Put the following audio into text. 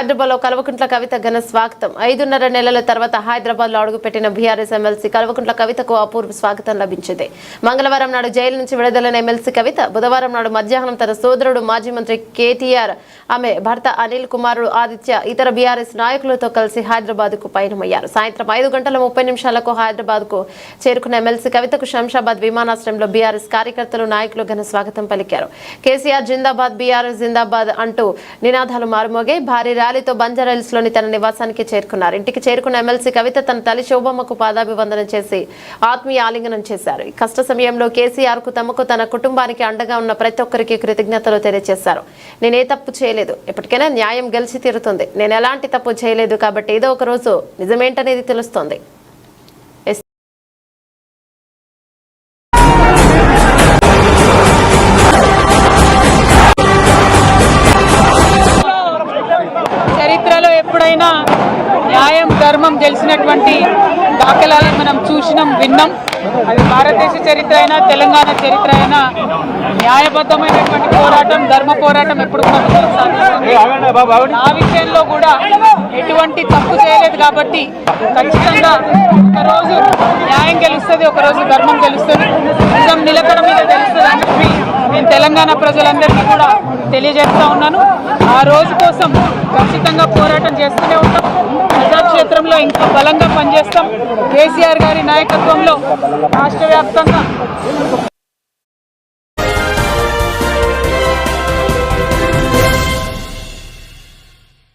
హైదరాబాద్లో కల్వకుంట్ల కవిత ఘన స్వాగతం. ఐదున్నర నెలల తర్వాత హైదరాబాద్లో అడుగుపెట్టిన బీఆర్ఎస్ ఎమ్మెల్సీ కల్వకుంట్ల కవితకు అపూర్వ స్వాగతం లభించింది. మంగళవారం నాడు జైలు నుంచి విడుదలైన ఎమ్మెల్సీ కవిత బుధవారం నాడు మధ్యాహ్నం తన సోదరుడు మాజీ మంత్రి కేటీఆర్ ఆమె భర్త అనిల్ కుమారుడు ఆదిత్య ఇతర బీఆర్ఎస్ నాయకులతో కలిసి హైదరాబాద్కు పయనమయ్యారు. సాయంత్రం ఐదు గంటల ముప్పై నిమిషాలకు హైదరాబాద్కు చేరుకున్న ఎమ్మెల్సీ కవితకు శంషాబాద్ విమానాశ్రయంలో బీఆర్ఎస్ కార్యకర్తలు నాయకులు ఘన స్వాగతం పలికారు. కేసీఆర్ జిందాబాద్ బీఆర్ఎస్ జిందాబాద్ అంటూ నినాదాలు మారుమోగే భారీ ర్యాలీతో బంజారాహిల్స్లోని తన నివాసానికి చేరుకున్నారు. ఇంటికి చేరుకున్న ఎమ్మెల్సీ కవిత తన తల్లి శోభమ్మకు పాదాభివందనం చేసి ఆత్మీయ ఆలింగనం చేశారు. ఈ కష్ట సమయంలో కేసీఆర్కు తమకు తన కుటుంబానికి అండగా ఉన్న ప్రతి ఒక్కరికి కృతజ్ఞతలు తెలియజేశారు. నేనే తప్పు చేయలేదు. ఎప్పటికైనా న్యాయం గెలిచి తీరుతుంది. నేను ఎలాంటి తప్పు చేయలేదు కాబట్టి ఏదో ఒక రోజు నిజమేంటనేది తెలుస్తోంది. ఎప్పుడైనా న్యాయం ధర్మం గెలిచినటువంటి దాఖలాలను మనం చూసినాం విన్నాం. అది భారతదేశ చరిత్ర అయినా తెలంగాణ చరిత్ర అయినా న్యాయబద్ధమైనటువంటి పోరాటం ధర్మ పోరాటం ఎప్పుడు కూడా సాధిస్తుంది ఆ విషయంలో కూడా ఎటువంటి తప్పు చేయలేదు కాబట్టి ఖచ్చితంగా ఒకరోజు న్యాయం గెలుస్తుంది ఒకరోజు ధర్మం గెలుస్తుంది. నేను తెలంగాణ ప్రజలందరికీ కూడా తెలియజేస్తా ఉన్నాను. ఆ రోజు కోసం ఖచ్చితంగా పోరాటం చేస్తూనే ఉంటాం. ప్రజాక్షేత్రంలో ఇంకా బలంగా పనిచేస్తాం. కేసీఆర్ గారి నాయకత్వంలో రాష్ట్ర వ్యాప్తంగా